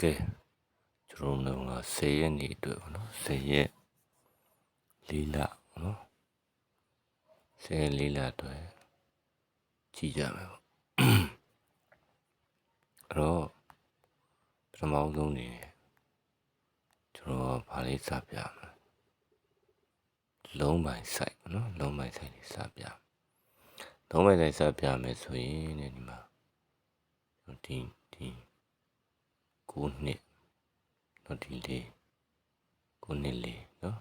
ကဲကျွန်တော်တို့က10ရက်နေ့အတွက်ပေါ့နော်10ရက်လေးလနော်10ရက်လေးလအတွက်ကြည့်ကြမယ်ပေါ့အဲ့တော့ပထမဆုံးနေကျွန်တော်ဗာလေးစပြမယ်လုံးပိုင်ဆိုင်ပေါ့နော်လုံးပိုင်ဆိုင်လေးစပြလုံးပိုင်ဆိုင်စပြမယ်ဆိုရင်ねဒီမှာဒီဒီ 9နှစ်တော့ဒီလေး9နှစ်လေးနော်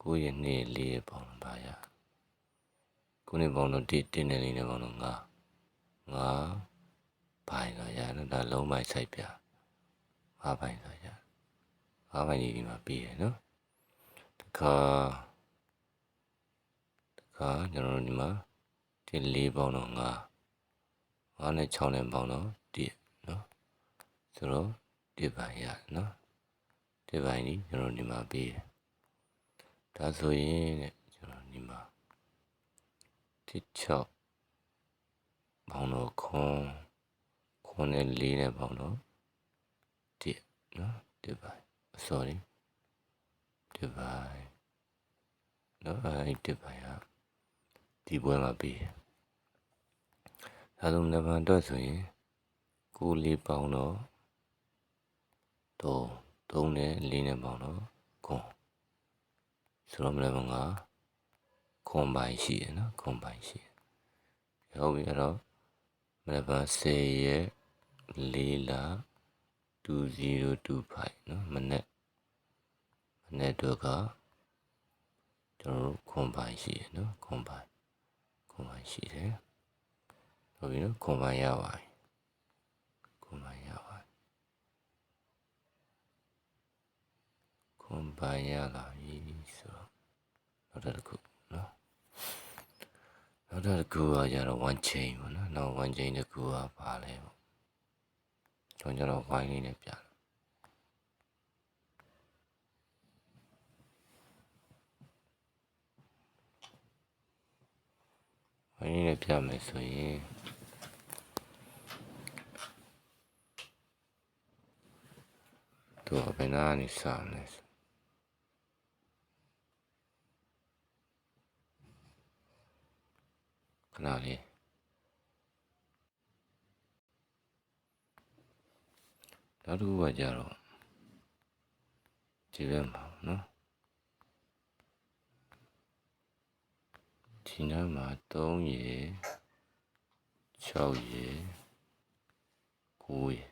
9ရက်နှစ်လေးရဲ့ပေါင်းပါရ9နှစ်ပေါင်းတော့ဒီတင်းနေလေးနဲ့ပေါင်းတော့9 9ပိုင်းတော့ရတော့ဒါလုံးပိုင်ဆိုင်ပြ5ပိုင်းတော့ရ5ပိုင်းကြီးဒီမှာပြီးရနော်တခါတခါကျွန်တော်တို့ဒီမှာဒီလေးပေါင်းတော့9 9နဲ့6နဲ့ပေါင်းတော့1နော် ဆိုတော့ဒီပိုင်းရနော်ဒီပိုင်းကြီးကျွန်တော်ဒီမှာပြီးတယ်ဒါဆိုရင်တဲ့ကျွန်တော်ဒီမှာတစ်6ပေါင်းတော့ခွန်ခွန်နဲ့4နဲ့ပေါင်းတော့ဒီနော်ဒီပိုင်း sorry ဒီပိုင်းနော်အဲ့ဒီပိုင်းဟာဒီပွဲမှာပြီးတယ်ဒါဆိုနံပါတ်တော့ဆိုရင်ကိုလေးပေါင်းတော့ တော့3နဲ့4နဲ့ပေါင်းတော့ခွန်ဆိုတော့မလဲမငါခွန်ပိုင်းရှိရနော်ခွန်ပိုင်းရှိရဟုတ်ပြီအဲ့တော့မလဲပါ10ရဲ့4လ2025နော်မနေ့မနေ့တော့ကကျွန်တော်တို့ခွန်ပိုင်းရှိရနော်ခွန်ပိုင်းခွန်ပိုင်းရှိတယ်ဟုတ်ပြီနော်ခွန်ပိုင်းရပါပြီခွန်ပိုင်းရပါပြီ ခွန်ပိုင်းရလာပြီဆိုတော့နောက်တစ်ခုနော်နောက်တစ်ခုကကြတော့ one chain ပေါ့နော်နောက် one chain တစ်ခုကပါလဲပေါ့ကျွန်တော်ကျတော့ wine လေးနဲ့ပြတယ်ဝိုင်းလေးနဲ့ပြမယ်ဆိုရင်သူကဘယ်နာနေစမလဲဆို ခဏလေးနောက်တစ်ခုကကြတော့ဒီဘက်မှာနော်ဒီနားမှာ3ရေ6ရေ9ရေ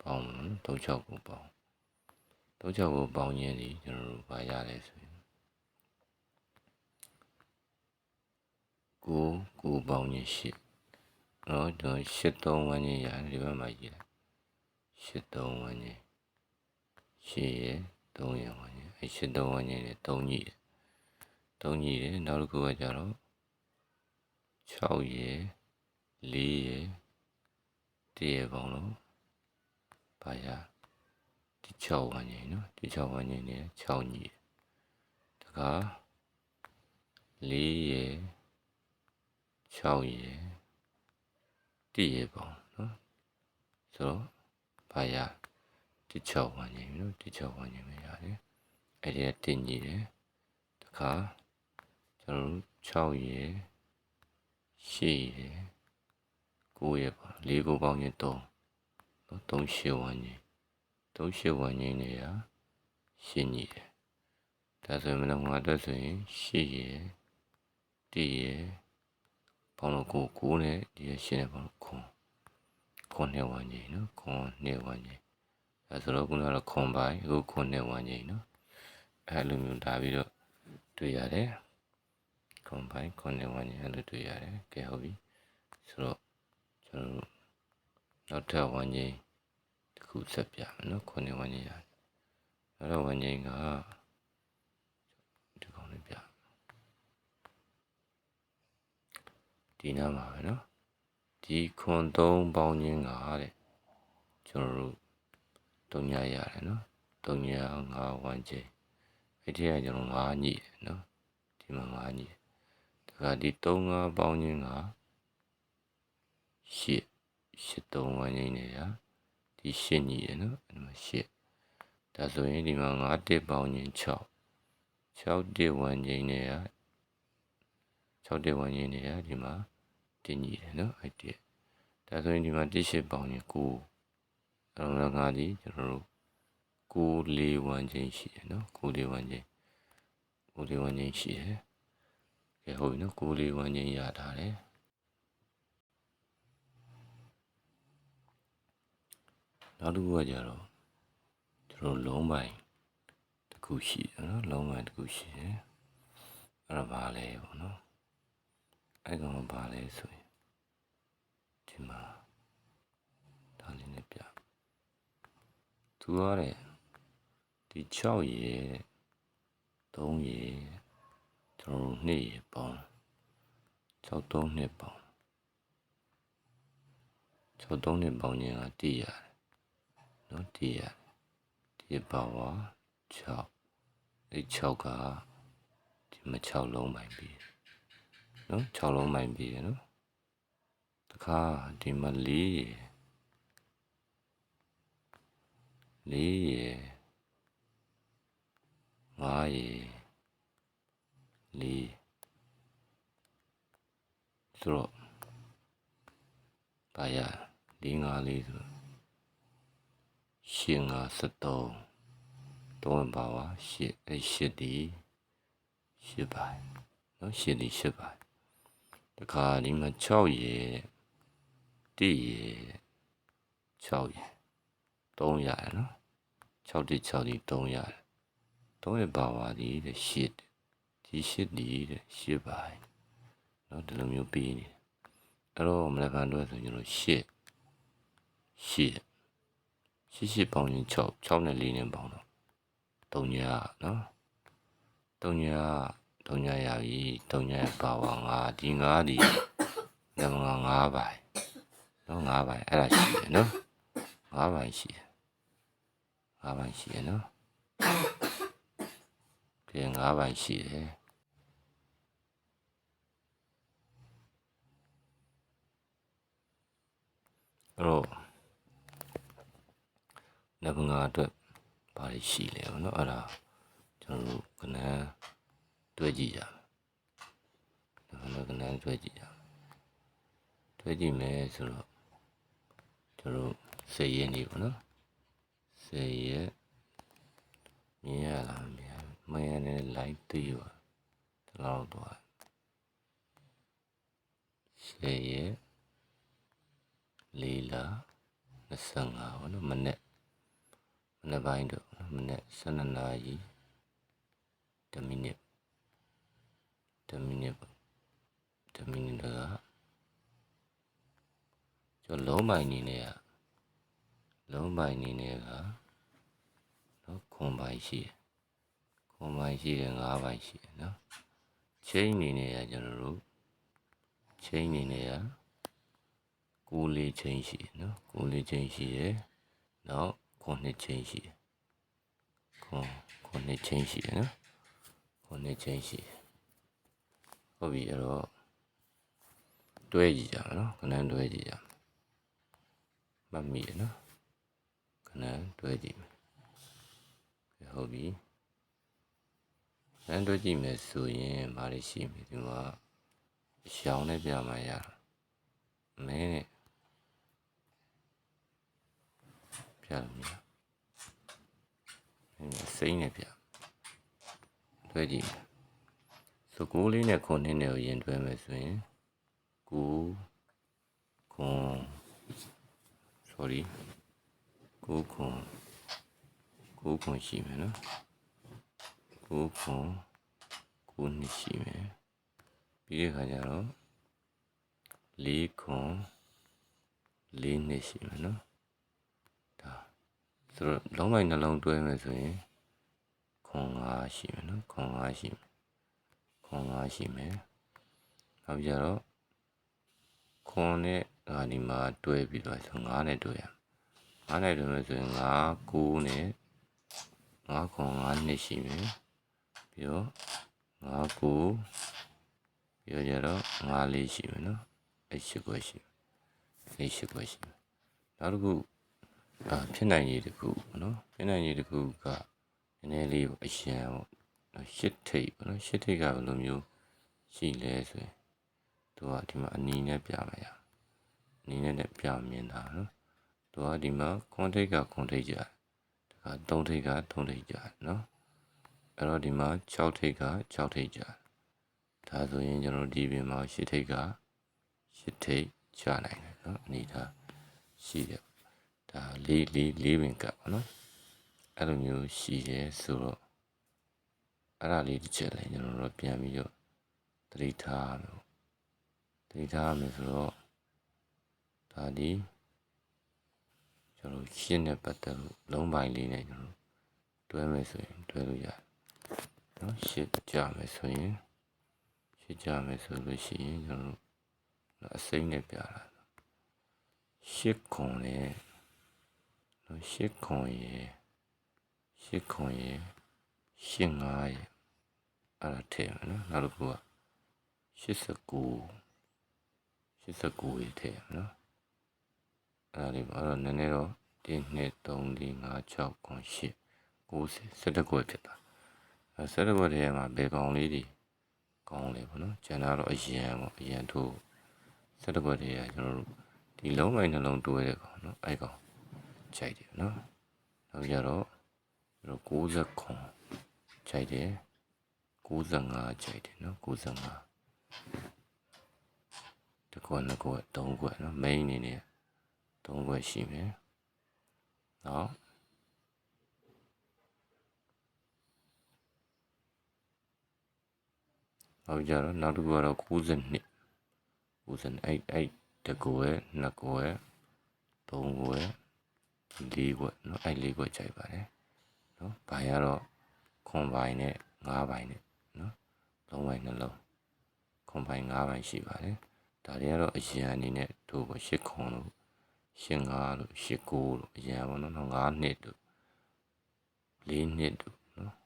ပေါင်း3 6ကိုပေါင်း3 6ကိုပေါင်းရင်းဒီကျွန်တော်တို့ဗာရလဲဆိုရင် 9 9ပေါင်းရင်း8တော့ကျွန်တော်8 3ဝန်းကျင်ရတယ်ဒီဘက်မှာရေးလိုက်8 3ဝန်းကျင်8ရေ3ရေဝန်းကျင်အဲ8 3ဝန်းကျင်နဲ့3ကြီးတယ်3ကြီးတယ်နောက်တစ်ခုကကြတော့6ရေ4ရေ1ရေပေါင်းလို့ပါရဒီ6ဝန်းကျင်နော်ဒီ6ဝန်းကျင်နဲ့6ကြီးတခါ4ရေ 6ရေ1ရေပေါင်းနော်ဆိုတော့ပါရဒီ6ဝန်းကျင်နော်ဒီ6ဝန်းကျင်ပဲရတယ်အဲ့ဒီကတင်ကြီးတယ်တခါကျွန်တော်တို့6ရေ8ရေ9ရေပါ၄ကိုပေါင်းရင်3နော်3ရှစ်ဝန်းကျင်3ရှစ်ဝန်းကျင်နေရရှင်းကြီးတယ်ဒါဆိုရင်မနက်ငါအတွက်ဆိုရင်8ရေ1ရေ ပေါင်းလို့9 9နဲ့ဒီရရှင်းနေပေါင်းလို့9 9နဲ့ဝန်းကျင်နော်9နဲ့ဝန်းကျင်အဲဆိုတော့ခုနကတော့ခွန်ပိုင်းအခု9နဲ့ဝန်းကျင်နော်အဲလိုမျိုးဒါပြီးတော့တွေ့ရတယ်ခွန်ပိုင်း9နဲ့ဝန်းကျင်အဲလိုတွေ့ရတယ်ကဲဟုတ်ပြီဆိုတော့ကျွန်တော်နောက်ထပ်ဝန်းကျင်တစ်ခုဆက်ပြမယ်နော်9နဲ့ဝန်းကျင်ရတယ်နောက်တော့ဝန်းကျင်ကဒီကောင်လေးပြ ဒီနားမှာပဲနော်ဒီခွန်သုံးပေါင်းခြင်းကတဲ့ကျွန်တော်တို့တုံညာရတယ်နော်တုံညာ9ဝန်းကျင်အဲ့ဒီကကျွန်တော်9ညိတယ်နော်ဒီမှာ9ညိဒါကဒီ3 5ပေါင်းခြင်းက8 8 3ဝန်းကျင်နေရဒီဒီရှင်းညီတယ်နော်အဲ့မှာရှစ်ဒါဆိုရင်ဒီမှာ9တစ်ပေါင်းရင်6 6တစ်ဝန်းချင်းနဲ့က6တစ်ဝန်းချင်းနဲ့ကဒီမှာ တင်ညီတယ်နော်အဲ့ဒီဒါဆိုရင်ဒီမှာတစ်ရှစ်ပေါင်းရင်9အဲ့တော့ငါဒီကျွန်တော်တို့9လေးဝန်းချင်းရှိတယ်နော်9လေးဝန်းချင်း9လေးဝန်းချင်းရှိတယ်ကဲဟုတ်ပြီနော်9လေးဝန်းချင်းရထားတယ်နောက်တစ်ခုကကြတော့ကျွန်တော်လုံးပိုင်တစ်ခုရှိတယ်နော်လုံးပိုင်တစ်ခုရှိတယ်အဲ့ဒါဘာလဲပေါ့နော် အဲ့ကောင်ဘာလဲဆိုရင်ဒီမှာဒါလေးနဲ့ပြသူရတဲ့ဒီ6ရေ3ရေကျွန်တော်2ရေပေါင်း6 3 2ပေါင်း6 3 2ပေါင်းခြင်းကတည်ရတယ်နော်တည်ရတယ်ဒီပါဝါ6အဲ့6ကဒီမှာ6လုံးပိုင်ပြီး နော်6လုံးပိုင်ပြီးရနော်တခါဒီမှာ4ရယ်4ရယ်5ရယ်4ဆိုတော့ပါရ4 5လေးဆိုရှင်းငါ73တုံးပါဝါရှစ်အဲ့ရှစ်ဒီရှစ်ပါနော်ရှစ်ဒီရှစ်ပါ တခါဒီမှာ6ရေတိရေ6ရေ3ရတယ်နော်6တိ6ဒီ3ရတယ်3ရဲ့ပါဝါဒီတဲ့ရှစ်ဒီရှစ်ဒီတဲ့ရှစ်ပါနော်ဒီလိုမျိုးပြီးနေအဲ့တော့မနက်ဖြန်တော့ဆိုကျွန်တော်ရှစ်ရှစ်ရှိရှိပေါင်းရင်6 6နဲ့4နဲ့ပေါင်းတော့3ညနော်3ည 3ညရပြီ3ညရပါဝါ5ဒီ5ဒီငါ5ပိုင်နော်5ပိုင်အဲ့ဒါရှိတယ်နော်5ပိုင်ရှိတယ်5ပိုင်ရှိတယ်နော်ကဲ5ပိုင်ရှိတယ်အဲ့တော့နဘငါအတွက်ဘာတွေရှိလဲဗောနော်အဲ့ဒါကျွန်တော်တို့ကနန်း တွေ့ကြည့်ကြမယ်နဘငါကနန်းတွေ့ကြည့်ကြမယ်တွေ့ကြည့်မယ်ဆိုတော့ကျွန်တော်တို့စေရင်နေဗောနော်စေရက်မြင်ရလားမြင်မရနဲ့ live တွေ့ရတလောက်တော့စေရက်လေးလာ25ဗောနော်မနေ့မနေ့ပိုင်းတော့မနေ့12နာရီ10မိနစ် 10မိနစ်10မိနစ်ကကျွန်တော်လုံးပိုင်းနေနေရလုံးပိုင်းနေနေကနော်ခွန်ပိုင်းရှိတယ်ခွန်ပိုင်းရှိတယ်ငါးပိုင်းရှိတယ်နော်ချိန်နေနေရကျွန်တော်တို့ချိန်နေနေရကိုလေးချိန်ရှိနော်ကိုလေးချိန်ရှိရနောက်ခုနှစ်ချင်းရှိတယ်ခုခုနှစ်ချင်းရှိတယ်နော်ခုနှစ်ချင်းရှိတယ် ဟုတ်ပြီအဲ့တော့တွဲကြည့်ကြမယ်နော်ခဏတွဲကြည့်ကြမယ်မှတ်မိရနော်ခဏတွဲကြည့်မယ်ဟုတ်ပြီခဏတွဲကြည့်မယ်ဆိုရင်ဘာတွေရှိမလဲဒီမှာရှောင်းနဲ့ပြမှရမင်းနဲ့ပြလို့မရအဲ့စိမ့်နဲ့ပြတွဲကြည့် ဆိုကိုလေးနဲ့ခုနှစ်နဲ့ကိုရင်တွဲမယ်ဆိုရင်ကိုခွန် sorry ကိုခွန်ကိုခွန်ရှိမယ်နော်ကိုခွန်ကိုနှစ်ရှိမယ်ပြီးတဲ့ခါကျတော့လေးခွန်လေးနှစ်ရှိမယ်နော်ဆိုတော့လုံးမိုင်နှလုံးတွဲမယ်ဆိုရင်ခွန်5ရှိမယ်နော်ခွန်5ရှိမယ် ခွန်5ရှိမယ်နောက်ကြတော့ခွန်နဲ့ဒါဒီမှာတွဲပြီးတော့ဆို9နဲ့တွဲရ9နဲ့တွဲမယ်ဆိုရင်9 9နဲ့9ခွန်5နှစ်ရှိမယ်ပြီးတော့9 9ပြီးတော့ကြတော့9လေးရှိမယ်နော်အဲ့ရှိခွဲရှိအဲ့ရှိခွဲရှိနောက်တစ်ခုအာဖြစ်နိုင်ရည်တစ်ခုပေါ့နော်ဖြစ်နိုင်ရည်တစ်ခုကနည်းနည်းလေးပေါ့အရှင်ပေါ့ နော်ရှစ်ထိပ်ပေါ့နော်ရှစ်ထိပ်ကဘယ်လိုမျိုးရှိလဲဆိုရင်သူကဒီမှာအနီနဲ့ပြမယ်ရအနီနဲ့နဲ့ပြမြင်တာနော်သူကဒီမှာခွန်ထိပ်ကခွန်ထိပ်ကြတယ်ဒါကသုံးထိပ်ကသုံးထိပ်ကြတယ်နော်အဲ့တော့ဒီမှာ6ထိပ်က6ထိပ်ကြတယ်ဒါဆိုရင်ကျွန်တော်ဒီပြင်မှာရှစ်ထိပ်ကရှစ်ထိပ်ချနိုင်တယ်နော်အနေဒါရှိတယ်ဒါလေးလေးလေးပင်ကပ်ပေါ့နော်အဲ့လိုမျိုးရှိရဲဆိုတော့ အဲ့ဒါလေးတစ်ချက်လည်းကျွန်တော်တို့ပြန်ပြီးတော့သတိထားလို့သတိထားမယ်ဆိုတော့ဒါဒီကျွန်တော်ရှင်းတဲ့ပတ်သက်လို့လုံးပိုင်းလေးနဲ့ကျွန်တော်တွဲမယ်ဆိုရင်တွဲလို့ရတယ်နော်ရှင်းကြမယ်ဆိုရင်ရှင်းကြမယ်ဆိုလို့ရှိရင်ကျွန်တော်တို့အစိမ့်နဲ့ပြတာရှစ်ခွန်နဲ့နော်ရှစ်ခွန်ရယ်ရှစ်ခွန်ရယ်ရှစ်ငါးရယ် အဲ့ဒါထည့်မယ်နော်နောက်တစ်ခုက89 89ရယ်ထည့်မယ်နော်အဲ့ဒါလေးပါအဲ့တော့နည်းနည်းတော့1 2 3 4 5 6 9 10 90 17ခွဲဖြစ်တာအဲ17ခွဲတည်းမှာဘယ်ကောင်လေးတွေကောင်းလဲပေါ့နော်ကျန်တာတော့အရန်ပေါ့အရန်ထိုး17ခွဲတည်းကကျွန်တော်တို့ဒီလုံးပိုင်းနှလုံးတွဲတဲ့ကောင်နော်အဲ့ကောင်ခြိုက်တယ်နော်နောက်ကြတော့ကျွန်တော်60ခွန်ခြိုက်တယ် 95ခြိုက်တယ်နော်95တကွနှစ်ကွသုံးကွနော် main အနေနဲ့သုံးကွရှိမယ်နော်နောက်ကြတော့နောက်တစ်ခုကတော့92 92အဲ့အဲ့တကွယ်နှစ်ကွယ်သုံးကွယ်လေးကွယ်နော်အဲ့လေးကွယ်ခြိုက်ပါတယ်နော်ဘာရတော့ခွန်ပိုင်းနဲ့ငါးပိုင်းနဲ့ နော်သုံးပိုင်းနှလုံးခွန်ပိုင်းငါးပိုင်းရှိပါတယ်ဒါတွေကတော့အရင်အနေနဲ့တို့ပေါ့ရှစ်ခွန်လို့ရှစ်ငါးလို့ရှစ်ကိုလို့အရင်ပေါ့နော်ငါးနှစ်တို့လေးနှစ်တို့နော်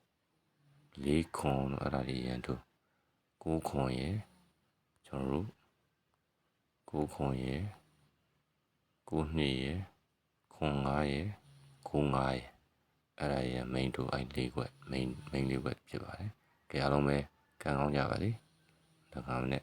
လေးခွန်လို့အဲ့ဒါတွေရန်တို့ကိုးခွန်ရယ်ကျွန်တော်တို့ကိုးခွန်ရယ်ကိုးနှစ်ရယ်ခွန်ငါးရယ်ကိုးငါးရယ်အဲ့ဒါရယ် main တို့အဲ့လေးခွက် main main လေးခွက်ဖြစ်ပါတယ် ကြအားလုံးပဲကံကောင်းကြပါလေတခါမနဲ့